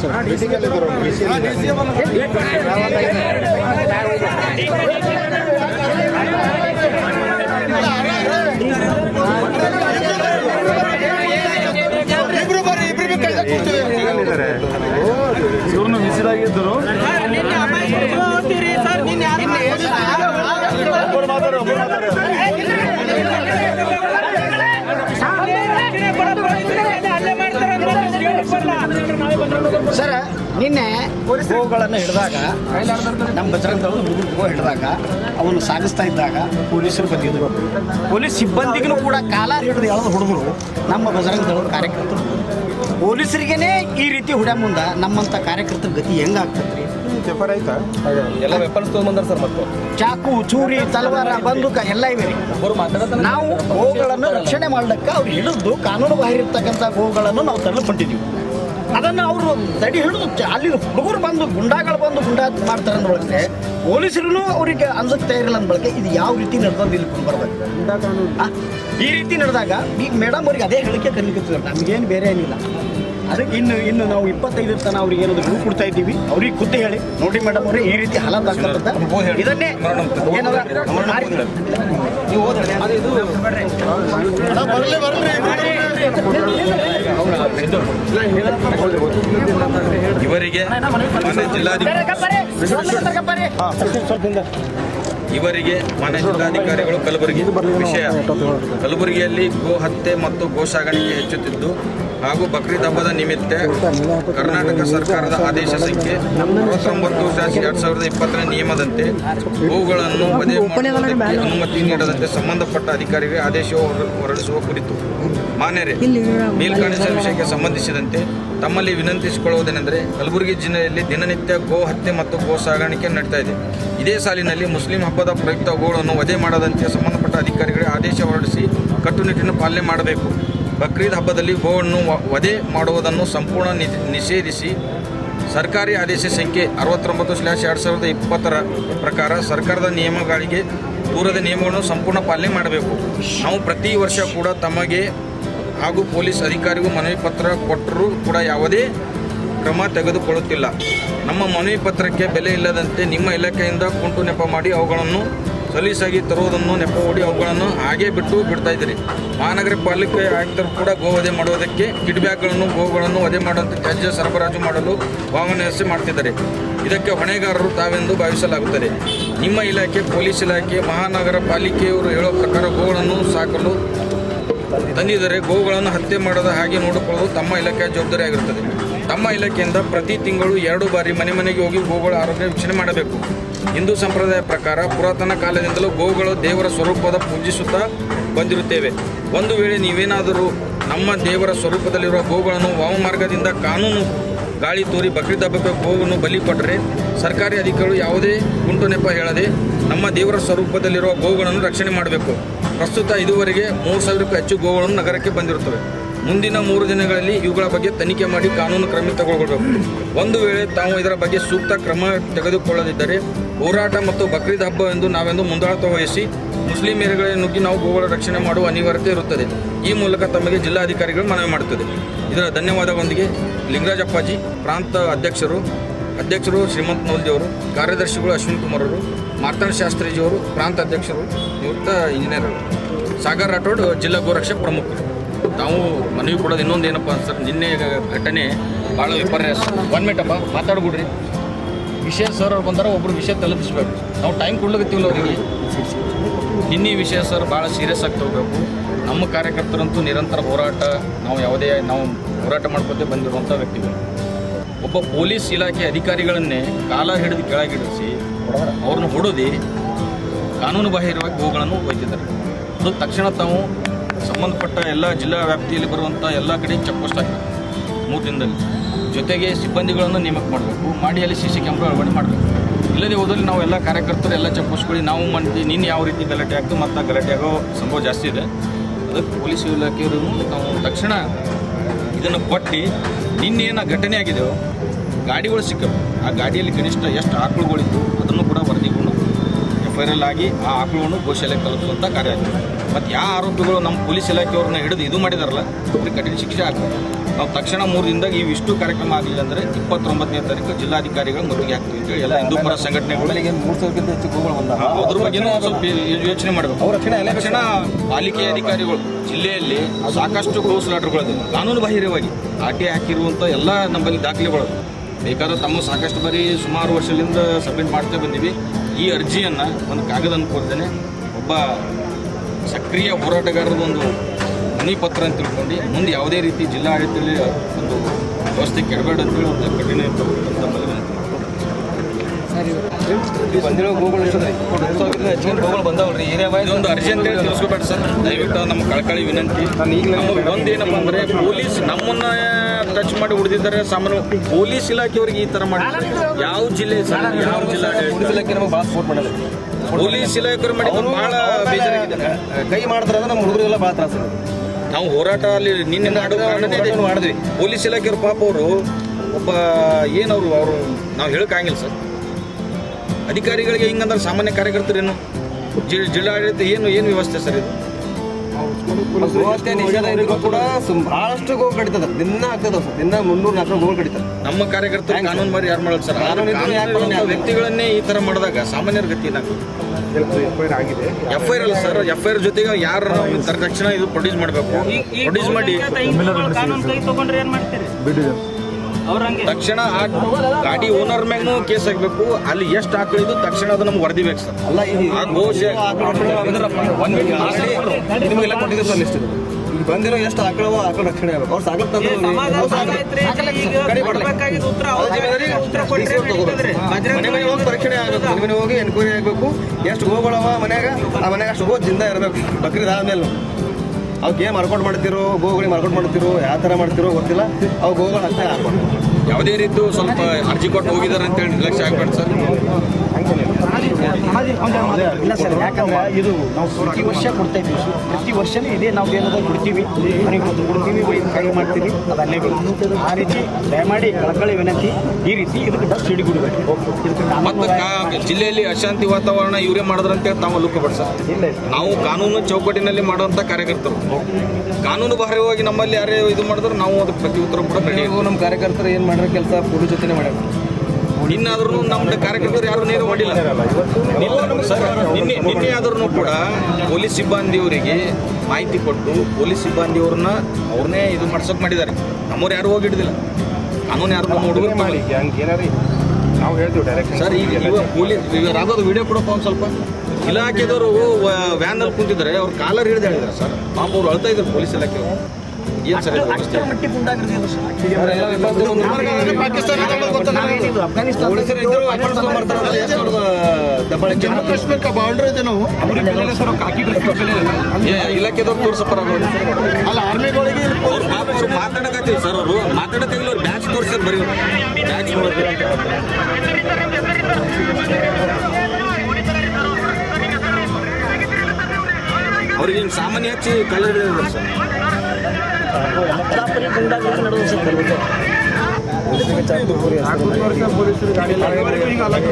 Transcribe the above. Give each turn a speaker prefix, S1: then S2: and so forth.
S1: Sir
S2: sir ನಿನ್ನೆ ಗೋಗಳನ್ನು ಹಿಡಿದಾಗ ನಮ್ಮ ಬಜರಂಗದವರು ಹುಡುಗರು ಗೋ ಹಿಡಿದಾಗ ಅವನು ಸಾಗಿಸ್ತಾ ಇದ್ದಾಗ ಪೊಲೀಸರು ಬಂದಿದ್ದರು ಪೊಲೀಸ್ ಸಿಬ್ಬಂದಿಗೂ ಕೂಡ ಕಾಲ ಹಿಡಿದು ಎಳೆದು ಹುಡುಗರು ನಮ್ಮ ಬಜರಂಗದವರು ಕಾರ್ಯಕರ್ತರು. ಪೊಲೀಸರಿಗೇನೆ ಈ ರೀತಿ ಹುಡ ಮುಂದೆ ನಮ್ಮಂಥ ಕಾರ್ಯಕರ್ತರ ಗತಿ ಹೆಂಗಾಗ್ತದ್ರಿ
S3: ಎಲ್ಲ ವೆಪನ್ಸ್ ತೊಗೊಂಡ್ಬಂದ್ರೆ ಸರ್ ಮತ್ತೆ.
S2: ಚಾಕು ಚೂರಿ ತಲವಾರ ಬಂದೂಕ ಎಲ್ಲ ಇವೆ ರೀ. ನಾವು ಗೋಗಳನ್ನು ರಕ್ಷಣೆ ಮಾಡ್ಲಿಕ್ಕೆ ಅವ್ರು ಹಿಡಿದು ಕಾನೂನು ಬಾಹಿರಿರ್ತಕ್ಕಂಥ ಗೋಗಳನ್ನು ನಾವು ತಳ್ಳಕೊಂಡಿದ್ದೀವಿ ಅದನ್ನು ಅವರು ತಡಿ ಹಿಡಿದು ಚ- ಅಲ್ಲಿ ಹುಡುಗರು ಬಂದು ಗುಂಡಾಗಳು ಬಂದು ಗುಂಡಾ ಮಾಡ್ತಾರೆ ಅಂದ್ರೆ ಪೊಲೀಸರು ಅವರಿಗೆ ಇರಲಿಲ್ಲ ಅಂದ್ ಬಳಕೆ ಇದು ಯಾವ ರೀತಿ ನಡೆದೊಂದು ಇಲ್ಲಿ ಬರ್ಬೇಕು ಈ ರೀತಿ ನಡೆದಾಗ ಈಗ ಮೇಡಮ್ ಅವ್ರಿಗೆ ಅದೇ ಹೇಳಿಕೆ ಕಲಿಕತ್ತಿದ್ರು ನಮಗೇನು ಬೇರೆ ಏನಿಲ್ಲ. ಅದಕ್ಕೆ ಇನ್ನು ಇನ್ನು ನಾವು ಇಪ್ಪತ್ತೈದರ ತನಕ ಅವ್ರಿಗೆ ಏನಾದ್ರು ರೂಲ್ ಕೊಡ್ತಾ ಇದ್ದೀವಿ. ಅವ್ರಿಗೆ ಕುತ್ತೆ ಹೇಳಿ. ನೋಡಿ ಮೇಡಮ್ ಅವರೇ ಈ ರೀತಿ ಹಾಲಾತ್ ಆಗ್ತದ ಇದನ್ನೇ
S4: ಇವರಿಗೆ ಸ್ವಲ್ಪ ಜಿಲ್ಲಾಧಿಕಾರಿ ಇವರಿಗೆ ಮಾನ್ಯ ಜಿಲ್ಲಾಧಿಕಾರಿಗಳು ಕಲಬುರಗಿ ವಿಷಯ. ಕಲಬುರಗಿಯಲ್ಲಿ ಗೋ ಹತ್ಯೆ ಮತ್ತು ಗೋ ಸಾಗಾಣಿಕೆ ಹೆಚ್ಚುತ್ತಿದ್ದು ಹಾಗೂ ಬಕ್ರೀದ್ ಹಬ್ಬದ ನಿಮಿತ್ತ ಕರ್ನಾಟಕ ಸರ್ಕಾರದ ಆದೇಶ ಸಂಖ್ಯೆ ಅರವತ್ತೊಂಬತ್ತು ಎರಡ್ ಸಾವಿರದ ಇಪ್ಪತ್ತರ ನಿಯಮದಂತೆ ಗೋವುಗಳನ್ನು ವಧೆ ಮಾಡುವುದಕ್ಕೆ ಅನುಮತಿ ನೀಡದಂತೆ ಸಂಬಂಧಪಟ್ಟ ಅಧಿಕಾರಿಗೆ ಆದೇಶ ಹೊರ- ಹೊರಡಿಸುವ ಕುರಿತು ಮಾನ್ಯರೇ ಮೇಲ್ಕಾಣಿಸಿದ ವಿಷಯಕ್ಕೆ ಸಂಬಂಧಿಸಿದಂತೆ ತಮ್ಮಲ್ಲಿ ವಿನಂತಿಸಿಕೊಳ್ಳುವುದೇನೆಂದರೆ ಕಲಬುರಗಿ ಜಿಲ್ಲೆಯಲ್ಲಿ ದಿನನಿತ್ಯ ಗೋ ಹತ್ಯೆ ಮತ್ತು ಗೋ ಸಾಗಾಣಿಕೆ ನಡೀತಾ ಇದೆ. ಇದೇ ಸಾಲಿನಲ್ಲಿ ಮುಸ್ಲಿಂ ಹಬ್ಬದ ಪ್ರಯುಕ್ತ ಗೋಗಳನ್ನು ವಧೆ ಮಾಡದಂತೆ ಸಂಬಂಧಪಟ್ಟ ಅಧಿಕಾರಿಗಳಿಗೆ ಆದೇಶ ಹೊರಡಿಸಿ ಕಟ್ಟುನಿಟ್ಟಿನ ಪಾಲನೆ ಮಾಡಬೇಕು. ಬಕ್ರೀದ್ ಹಬ್ಬದಲ್ಲಿ ಗೋವನ್ನು ವಧೆ ಮಾಡುವುದನ್ನು ಸಂಪೂರ್ಣ ನಿಷೇಧಿಸಿ ಸರ್ಕಾರಿ ಆದೇಶ ಸಂಖ್ಯೆ ಅರವತ್ತೊಂಬತ್ತು ಸ್ಲ್ಯಾಶ್ ಎರಡು ಸಾವಿರದ ಇಪ್ಪತ್ತರ ಪ್ರಕಾರ ಸರ್ಕಾರದ ನಿಯಮಗಳಿಗೆ ದೂರದ ನಿಯಮಗಳನ್ನು ಸಂಪೂರ್ಣ ಪಾಲನೆ ಮಾಡಬೇಕು. ನಾವು ಪ್ರತಿ ವರ್ಷ ಕೂಡ ತಮಗೆ ಹಾಗೂ ಪೊಲೀಸ್ ಅಧಿಕಾರಿಗೂ ಮನವಿ ಪತ್ರ ಕೊಟ್ಟರೂ ಕೂಡ ಯಾವುದೇ ಕ್ರಮ ತೆಗೆದುಕೊಳ್ಳುತ್ತಿಲ್ಲ. ನಮ್ಮ ಮನವಿ ಪತ್ರಕ್ಕೆ ಬೆಲೆ ಇಲ್ಲದಂತೆ ನಿಮ್ಮ ಇಲಾಖೆಯಿಂದ ಕುಂಟು ನೆಪ ಮಾಡಿ ಅವುಗಳನ್ನು ಸಲೀಸಾಗಿ ತರುವುದನ್ನು ನೆಪ ಹೂಡಿ ಅವುಗಳನ್ನು ಹಾಗೆ ಬಿಟ್ಟು ಬಿಡ್ತಾ ಇದ್ದೀರಿ. ಮಹಾನಗರ ಪಾಲಿಕೆ ಆಯುಕ್ತರು ಕೂಡ ಗೋವಧೆ ಮಾಡುವುದಕ್ಕೆ ಕಿಡ್ಬ್ಯಾಕ್ಗಳನ್ನು ಗೋಗಳನ್ನು ವಧೆ ಮಾಡುವಂತೆ ತ್ಯಾಜ್ಯ ಸರಬರಾಜು ಮಾಡಲು ವ್ಯವಸ್ಥೆ ಮಾಡ್ತಿದ್ದಾರೆ. ಇದಕ್ಕೆ ಹೊಣೆಗಾರರು ತಾವೆಂದು ಭಾವಿಸಲಾಗುತ್ತದೆ. ನಿಮ್ಮ ಇಲಾಖೆ, ಪೊಲೀಸ್ ಇಲಾಖೆ, ಮಹಾನಗರ ಪಾಲಿಕೆಯವರು ಹೇಳೋ ಪ್ರಕಾರ ಗೋಗಳನ್ನು ಸಾಕಲು ತಂದಿದ್ದರೆ. ಗೋವುಗಳನ್ನು ಹತ್ಯೆ ಮಾಡದ ಹಾಗೆ ನೋಡಿಕೊಳ್ಳುವುದು ತಮ್ಮ ಇಲಾಖೆಯ ಜವಾಬ್ದಾರಿಯಾಗಿರುತ್ತದೆ ತಮ್ಮ ಇಲಾಖೆಯಿಂದ ಪ್ರತಿ ತಿಂಗಳು ಎರಡು ಬಾರಿ ಮನೆ ಮನೆಗೆ ಹೋಗಿ ಗೋವುಗಳ ಆರೋಗ್ಯ ವೀಕ್ಷಣೆ ಮಾಡಬೇಕು. ಹಿಂದೂ ಸಂಪ್ರದಾಯ ಪ್ರಕಾರ ಪುರಾತನ ಕಾಲದಿಂದಲೂ ಗೋವುಗಳು ದೇವರ ಸ್ವರೂಪದ ಪೂಜಿಸುತ್ತಾ ಬಂದಿರುತ್ತೇವೆ. ಒಂದು ವೇಳೆ ನೀವೇನಾದರೂ ನಮ್ಮ ದೇವರ ಸ್ವರೂಪದಲ್ಲಿರುವ ಗೋವುಗಳನ್ನು ವಾಮಮಾರ್ಗದಿಂದ ಕಾನೂನು ಗಾಳಿ ತೋರಿ ಬಕ್ರೀದ್ ಹಬ್ಬಕ್ಕೆ ಗೋವನ್ನು ಬಲಿ ಕೊಟ್ಟರೆ ಸರ್ಕಾರಿ ಅಧಿಕಾರಿಗಳು ಯಾವುದೇ ಗುಂಟು ನೆಪ ಹೇಳದೆ ನಮ್ಮ ದೇವರ ಸ್ವರೂಪದಲ್ಲಿರುವ ಗೋವುಗಳನ್ನು ರಕ್ಷಣೆ ಮಾಡಬೇಕು. ಪ್ರಸ್ತುತ ಇದುವರೆಗೆ ಮೂರು ಸಾವಿರಕ್ಕೂ ಹೆಚ್ಚು ಗೋವುಗಳನ್ನು ನಗರಕ್ಕೆ ಬಂದಿರುತ್ತವೆ. ಮುಂದಿನ ಮೂರು ದಿನಗಳಲ್ಲಿ ಇವುಗಳ ಬಗ್ಗೆ ತನಿಖೆ ಮಾಡಿ ಕಾನೂನು ಕ್ರಮ ತಗೊಳ್ಬೇಕು ಒಂದು ವೇಳೆ ತಾವು ಇದರ ಬಗ್ಗೆ ಸೂಕ್ತ ಕ್ರಮ ತೆಗೆದುಕೊಳ್ಳದಿದ್ದರೆ ಹೋರಾಟ ಮತ್ತು ಬಕ್ರೀದ್ ಹಬ್ಬ ಎಂದು ನಾವೆಂದು ಮುಂದಾಳತ್ವ ವಹಿಸಿ ಮುಸ್ಲಿಂ ಏರಿಯಾಗಳಿಗೆ ನುಗ್ಗಿ ನಾವು ಗೋವುಗಳ ರಕ್ಷಣೆ ಮಾಡುವ ಅನಿವಾರ್ಯತೆ ಇರುತ್ತದೆ. ಈ ಮೂಲಕ ತಮಗೆ ಜಿಲ್ಲಾಧಿಕಾರಿಗಳು ಮನವಿ ಮಾಡುತ್ತದೆ. ಇದರ ಧನ್ಯವಾದಗಳೊಂದಿಗೆ ಲಿಂಗರಾಜಪ್ಪಾಜಿ, ಪ್ರಾಂತ ಅಧ್ಯಕ್ಷರು ಅಧ್ಯಕ್ಷರು ಶ್ರೀಮಂತ್ ನವಲ್ಜಿಯವರು ಕಾರ್ಯದರ್ಶಿಗಳು ಅಶ್ವಿನ್ ಕುಮಾರ್ ಅವರು ಮಾರ್ತಾಂಡ್ ಶಾಸ್ತ್ರಿಜಿಯವರು ಪ್ರಾಂತ ಅಧ್ಯಕ್ಷರು, ನಿವೃತ್ತ ಇಂಜಿನಿಯರ್ ಸಾಗರ್ ರಾಠೋಡ್ ಜಿಲ್ಲಾ ಗೋರಕ್ಷಕ ಪ್ರಮುಖರು ನಾವು ಮನವಿ ಕೊಡೋದು ಇನ್ನೊಂದು ಏನಪ್ಪ ಸರ್, ನಿನ್ನೆ ಘಟನೆ ಭಾಳ ವಿಪರ್ಯಾಸ. ಒನ್ ಮಿನಿಟಪ್ಪ ಮಾತಾಡ್ಬಿಡ್ರಿ. ವಿಷಯ ಸರ್ ಅವ್ರು ಬಂದಾರ, ಒಬ್ರು ವಿಷಯ ತಲುಪಿಸ್ಬೇಕು. ನಾವು ಟೈಮ್ ಕೊಡ್ಲಿಕತ್ತೀವಲ್ಲ ಅವರಿಗೆ ನಿನ್ನೆ ವಿಷಯ ಸರ್ ಭಾಳ ಸೀರಿಯಸ್ ಆಗಿ ತಗೋಬೇಕು. ನಮ್ಮ ಕಾರ್ಯಕರ್ತರಂತೂ ನಿರಂತರ ಹೋರಾಟ, ನಾವು ಯಾವುದೇ, ನಾವು ಹೋರಾಟ ಮಾಡ್ಕೊತೇ ಬಂದಿರುವಂಥ ವ್ಯಕ್ತಿಗಳು. ಒಬ್ಬ ಪೊಲೀಸ್ ಇಲಾಖೆ ಅಧಿಕಾರಿಗಳನ್ನೇ ಕಾಲ ಹಿಡಿದು ಕೆಳಗಿಡಿಸಿ ಅವ್ರನ್ನ ಹೊಡೆದು ಕಾನೂನು ಬಾಹಿರವಾಗಿ ಗೋವುಗಳನ್ನು ಒಯ್ತಿದ್ದಾರೆ ಅದು ತಕ್ಷಣ ತಾವು ಸಂಬಂಧಪಟ್ಟ ಎಲ್ಲ ಜಿಲ್ಲಾ ವ್ಯಾಪ್ತಿಯಲ್ಲಿ ಬರುವಂಥ ಎಲ್ಲ ಕಡೆ ಚೆಕ್ ಪೋಸ್ಟ್ ಹಾಕಬೇಕು ಮೂರು ದಿನದಲ್ಲಿ. ಜೊತೆಗೆ ಸಿಬ್ಬಂದಿಗಳನ್ನು ನೇಮಕ ಮಾಡಬೇಕು. ಮಾಡಿ ಅಲ್ಲಿ ಸಿ ಸಿ ಕ್ಯಾಮ್ರಾ ಅಳವಡಿಕೆ ಮಾಡಬೇಕು. ಇಲ್ಲದೆ ಹೋದಲ್ಲಿ ನಾವು ಎಲ್ಲ ಕಾರ್ಯಕರ್ತರು ಎಲ್ಲ ಚೆಕ್ ಪೋಸ್ಟ್ಗಳಿಗೆ ನಾವು ಮಾಡ್ತೀವಿ ನೀನು ಯಾವ ರೀತಿ ಗಲಾಟೆ ಆಗ್ತದೆ ಮತ್ತು ಗಲಾಟೆ ಆಗೋ ಸಂಭವ ಜಾಸ್ತಿ ಇದೆ. ಅದಕ್ಕೆ ಪೊಲೀಸ್ ಇಲಾಖೆಯವರು ನಾವು ತಕ್ಷಣ ಇದನ್ನು ಕೊಟ್ಟು ನಿನ್ನೇನು ಘಟನೆ ಆಗಿದೆಯೋ ಗಾಡಿಗಳು ಸಿಕ್ಕವು. ಆ ಗಾಡಿಯಲ್ಲಿ ಕನಿಷ್ಠ ಎಷ್ಟು ಆಕಳುಗಳಿತ್ತು ಅದನ್ನು ಕೂಡ ವರದಿಗೊಂಡು ಆರ್ ಆಗಿ ಆ ಆಕಳವನ್ನು ಗೋಶಾಲೆಗೆ ತಲುಪಿಸುವಂಥ ಕಾರ್ಯ ಆಗಿದೆ. ಮತ್ತು ಯಾವ ಆರೋಪಿಗಳು ನಮ್ಮ ಪೊಲೀಸ್ ಇಲಾಖೆಯವ್ರನ್ನ ಹಿಡಿದು ಇದು ಮಾಡಿದಾರಲ್ಲ ಅವ್ರಿಗೆ ಕಠಿಣ ಶಿಕ್ಷೆ ಆಗ್ತದೆ ನಾವು ತಕ್ಷಣ ಮೂರು ದಿನದಾಗ ಇವಿಷ್ಟು ಕಾರ್ಯಕ್ರಮ ಆಗಲಿಲ್ಲ ಅಂದರೆ ಇಪ್ಪತ್ತೊಂಬತ್ತನೇ ತಾರೀಕು ಜಿಲ್ಲಾಧಿಕಾರಿಗಳು ಮುತ್ತಿಗೆ ಹಾಕ್ತೀವಿ ಅಂತೇಳಿ ಎಲ್ಲ ಹಿಂದೂಪರ ಸಂಘಟನೆಗಳು
S3: ಬೆಳಿಗ್ಗೆ ಮೂರು ಸಾವಿರಕ್ಕಿಂತ ಹೆಚ್ಚು ಗೋಗಳು ಬಂದ.
S4: ಅದ್ರ ಬಗ್ಗೆ ಸ್ವಲ್ಪ ಯೋಚನೆ ಮಾಡಬೇಕು.
S3: ಅವ್ರ
S4: ತಕ್ಷಣ ಪಾಲಿಕೆ ಅಧಿಕಾರಿಗಳು ಜಿಲ್ಲೆಯಲ್ಲಿ ಸಾಕಷ್ಟು ಗೋ ಸ್ಲಾಟರ್ಗಳಿದೆ ಕಾನೂನು ಬಾಹಿರವಾಗಿ ಆಟೆ ಹಾಕಿರುವಂಥ ಎಲ್ಲ ನಮ್ಮಲ್ಲಿ ದಾಖಲೆಗಳು. ಬೇಕಾದ್ರೆ ತಮ್ಮ ಸಾಕಷ್ಟು ಬಾರಿ ಸುಮಾರು ವರ್ಷದಿಂದ ಸಬ್ಮಿಟ್ ಮಾಡ್ತಾ ಬಂದೀವಿ. ಈ ಅರ್ಜಿಯನ್ನು ಒಂದು ಕಾಗದ ಕೊಡ್ತೇನೆ ಒಬ್ಬ ಸಕ್ರಿಯ ಹೋರಾಟಗಾರರ ಒಂದು ಮನಿ ಪತ್ರ ಅಂತ ತಿಳ್ಕೊಂಡು, ಮುಂದೆ ಯಾವುದೇ ರೀತಿ ಜಿಲ್ಲಾಡಳಿತದಲ್ಲಿ ಒಂದು ವ್ಯವಸ್ಥೆ ಕೆಡಬೇಡ ಅಂತೇಳಿ ಒಂದು ಕಠಿಣ ತಮ್ಮಲ್ಲಿ.
S3: ಬಂದಿರೋ ಗೋಗಳು ಗೋಗಳು ಬಂದವ್ರಿ. ಏರಿಯಾ ವೈಸ್
S4: ಇದೊಂದು ಅರ್ಜಿ ಅಂತೇಳಿ ತಿಳಿಸ್ಕೋಬೇಡ ಸರ್. ದಯವಿಟ್ಟು ನಮ್ಮ ಕಳಕಳಿ ವಿನಂತಿ.
S3: ನಾನು ಈಗಲೇ
S4: ಏನು ಒಂದೇನಪ್ಪ ಅಂದರೆ ಪೊಲೀಸ್ ನಮ್ಮನ್ನ ಟಚ್ ಮಾಡಿ ಹೊಡೆದಿದ್ದಾರೆ. ಸಾಮಾನ್ಯ ಪೊಲೀಸ್ ಇಲಾಖೆಯವರಿಗೆ ಈ ಥರ ಮಾಡಿದ್ದಾರೆ ಯಾವ ಜಿಲ್ಲೆ ಸರ್? ಯಾವ ಜಿಲ್ಲೆ
S3: ಪೊಲೀಸ್ ಇಲಾಖೆ ನಮಗೆ ಭಾಳ ಸಪೋರ್ಟ್ ಮಾಡೋದು
S4: ಪೊಲೀಸ್ ಇಲಾಖೆಯವರು ಮಾಡಿ ಭಾಳ ಬೇಜಾರಾಗಿದೆ
S3: ಕೈ ಮಾಡ್ತಾರೆ ಅಂದ್ರೆ ನಮ್ಮ ಹುಡುಗರಿಗೆಲ್ಲ ಭಾಳ ತ್ರಾಸ
S4: ನಾವು ಹೋರಾಟ ಅಲ್ಲಿ ನಿನ್ನೆ.
S3: ಮಾಡಿದ್ವಿ.
S4: ಪೊಲೀಸ್ ಇಲಾಖೆಯವ್ರ ಪಾಪ ಅವರು ಒಬ್ಬ ಏನವರು ಅವರು ನಾವು ಹೇಳೋಕ್ಕಾಗಿಲ್ಲ ಸರ್. ಅಧಿಕಾರಿಗಳಿಗೆ ಹಿಂಗಂದ್ರೆ ಸಾಮಾನ್ಯ ಕಾರ್ಯಕರ್ತರೇನು? ಜಿ ಜಿಲ್ಲಾಡಳಿತ ಏನು ಏನು ವ್ಯವಸ್ಥೆ ಸರ್ ಇದು?
S3: ಕೂಡ ಬಹಳಷ್ಟು ಗೋಗಳು ಕಡಿತದ. ದಿನ ಆಗ್ತದ ಸರ್. ದಿನ ಮುನ್ನೂರು ನಾಲ್ಕು ಗೋಲ್ ಕಡಿತಾರೆ
S4: ನಮ್ಮ ಕಾರ್ಯಕರ್ತರು ಕಾನೂನು ಮಾಡಿ ಯಾರು ಮಾಡೋದು ಸರ್?
S3: ಕಾನೂನು
S4: ವ್ಯಕ್ತಿಗಳನ್ನೇ ಈ ತರ ಮಾಡಿದಾಗ ಸಾಮಾನ್ಯರ ಗತಿ ಏನಾಗುತ್ತೆ ಎಫ್ ಐ ಆರ್ ಅಲ್ಲ ಸರ್. ಎಫ್ ಐ ಆರ್ ಜೊತೆಗೆ ಯಾರು ತಕ್ಷಣ ಇದು ಪ್ರೊಡ್ಯೂಸ್ ಮಾಡಬೇಕು. ಪ್ರೊಡ್ಯೂಸ್ ಮಾಡಿ. ತಕ್ಷಣ ಆ ಗಾಡಿ ಓನರ್ ಮ್ಯಾಗೂ ಕೇಸ್ ಆಗಬೇಕು ಅಲ್ಲಿ ಎಷ್ಟು ಹಾಕಳಿದು ತಕ್ಷಣ ಅದು ನಮ್ಗೆ ವರದಿ ಬೇಕು ಸರ್.
S3: ಅಲ್ಲ
S4: ಆ
S3: ಘೋಷ ನಿಮಗೆಲ್ಲ ಕೊಟ್ಟಿದ್ದೀವಿ ಸರ್ ಲಿಸ್ಟ್ ಈಗ ಬಂದಿರೋ ಎಷ್ಟು ಆಕಳವ ಆಕಳ ರಕ್ಷಣೆ ಆಗ್ಬೇಕು. ಅವ್ರು
S1: ಕೊಟ್ರೆ
S3: ಮನೆ ಮನೆ ಹೋಗಿ ಪರೀಕ್ಷಣೆ ಆಗಬೇಕು. ಮನೆ ಮನೆ ಹೋಗಿ ಎನ್ಕ್ವೈರಿ ಆಗಬೇಕು. ಎಷ್ಟು ಗೋಗಳವ ಮನ್ಯಾಗ? ಆ ಮನ್ಯಾಗ ಅಷ್ಟು ಗೋ ಜಿಂದ ಇರಬೇಕು. ಬಕ್ರೀದ್ ಆದ್ಮೇಲೆ ಅವಕ್ಕೆ ಏನು ಮಾರ್ಕೊಂಡು ಮಾಡ್ತಿರೋ ಗೋಗಳಿಗೆ ಮಾರ್ಕೊಂಡು ಮಾಡ್ತಿರೋ, ಯಾವ ಥರ ಮಾಡ್ತಿರೋ ಗೊತ್ತಿಲ್ಲ. ಅವು ಗೋಗಳು ಅಷ್ಟೇ ಹಾಕೊಂಡು
S4: ಯಾವುದೇ ರೀತಿ ಸ್ವಲ್ಪ ಅರ್ಜಿ ಕೊಟ್ಟು ಹೋಗಿದ್ದಾರೆ ಅಂತೇಳಿ ನಿರ್ಲಕ್ಷ್ಯ ಆಗ್ಬೇಡ ಸರ್.
S2: ಇಲ್ಲ ಸರ್ ಯಾಕಂದ್ರೆ ಇದು ನಾವು ಪ್ರತಿ ವರ್ಷ ಕೊಡ್ತಾ ಇದ್ದೀವಿ ಪ್ರತಿ ವರ್ಷನೂ ಇದೇ ನಾವು ಏನಾದರೂ ಕೊಡ್ತೀವಿ ಮನೆಗೆ ಹೊತ್ತು ಕೊಡ್ತೀವಿ ಕೈ ಮಾಡ್ತೀವಿ ಅದು ಆ ರೀತಿ ದಯಮಾಡಿ ಕಳಕಳಿ ವಿನಂತಿ ಈ ರೀತಿ ಇದಕ್ಕೆ ಡಸ್ಟ್ ಹಿಡಿಬಿಡ್ಬೇಕು ಇದಕ್ಕೆ
S4: ಮತ್ತು ಜಿಲ್ಲೆಯಲ್ಲಿ ಅಶಾಂತಿ ವಾತಾವರಣ ಇವರೇ ಮಾಡಿದ್ರಂತೇಳಿ ತಾವು ಲುಕ್ಕಬೇಡ ಸರ್. ನಾವು ಕಾನೂನು ಚೌಕಟ್ಟಿನಲ್ಲಿ ಮಾಡುವಂಥ ಕಾರ್ಯಕರ್ತರು. ಕಾನೂನು ಬಾಹಿರವಾಗಿ ನಮ್ಮಲ್ಲಿ ಯಾರೇ ಇದು ಮಾಡಿದ್ರೆ ನಾವು ಅದಕ್ಕೆ ಪ್ರತಿ ಉತ್ತರ ಕೂಡ
S3: ನೀವು ನಮ್ಮ ಕಾರ್ಯಕರ್ತರು ಏನು ಮಾಡಿರೋ ಕೆಲಸ ಪೂರ್ವ ಜೊತೆನೇ ಮಾಡ್ಯಾರ.
S4: ಇನ್ನಾದ್ರೂ ನಮ್ಮ ಕಾರ್ಯಕರ್ತರು ಯಾರು ನೀರು ಮಾಡಿಲ್ಲ ನಿನ್ನೆ- ಸರ್ ನಿನ್ನೆ ನಿನ್ನೆ ಆದ್ರೂ ಕೂಡ ಪೊಲೀಸ್ ಸಿಬ್ಬಂದಿಯವರಿಗೆ ಮಾಹಿತಿ ಕೊಟ್ಟು ಪೊಲೀಸ್ ಸಿಬ್ಬಂದಿಯವ್ರನ್ನ ಅವ್ರನ್ನೇ ಇದು ಮಾಡ್ಸೋಕೆ ಮಾಡಿದ್ದಾರೆ. ನಮ್ಮವ್ರು ಯಾರು ಹೋಗಿ ಹಿಡಿದಿಲ್ಲ. ಕಾನೂನು ಯಾರು ನೋಡುವ
S3: ಮಾಡಿ ನಾವು ಹೇಳ್ತೀವಿ ಡೈರೆಕ್ಟ್
S4: ಸರ್ ಈಗ ಇವಾಗ ಪೊಲೀಸ್ ಈಗ ವಿಡಿಯೋ ಕೊಡಪ್ಪ ಒಂದು ಸ್ವಲ್ಪ. ಇಲಾಖೆದವರು ವ್ಯಾನಲ್ಲಿ ಕುಂತಿದ್ದಾರೆ. ಅವ್ರು ಕಾಲರ್ ಹಿಡಿದು ಹೇಳಿದ್ದಾರೆ ಸರ್. ಪಾಪ ಅವ್ರು ಅಳ್ತಾ ಇದ್ದಾರೆ ಪೊಲೀಸ್ ಇಲಾಖೆ ಏನು ಸರ್
S5: ಪಾಕಿಸ್ತಾನ
S2: ಇದು
S5: ಜಮ್ಮು ಕಾಶ್ಮೀರಕ್ಕೆ ಬಾರ್ಡರ್ ನಾವು
S4: ಏ, ಇಲಾಖೆದವ್ರು ತೋರ್ಸಪ್ಪ
S5: ಅಲ್ಲ ಆರ್ಮಿಗಳಿಗೆ
S4: ಮಾತಾಡಕತ್ತೀವಿ ಸರ್ ಅವರು. ಮಾತಾಡಕ್ಕಾಗಿಲ್ಲ ಅವ್ರು ಬ್ಯಾಚ್ ತೋರಿಸ್ತಾರೆ ಬರೀ ಬ್ಯಾಚ್ ನೋಡೋದು ಅವ್ರಿಗೆ ಹಿಂಗೆ ಸಾಮಾನ್ಯ ಹಚ್ಚಿ ಕಲರ್ ಸರ್.
S2: ಬರಾಬರಿ ಗುಂಡಾಗಿರೋದು ನಡೆದು ಸರ್ ಕೆಲವು.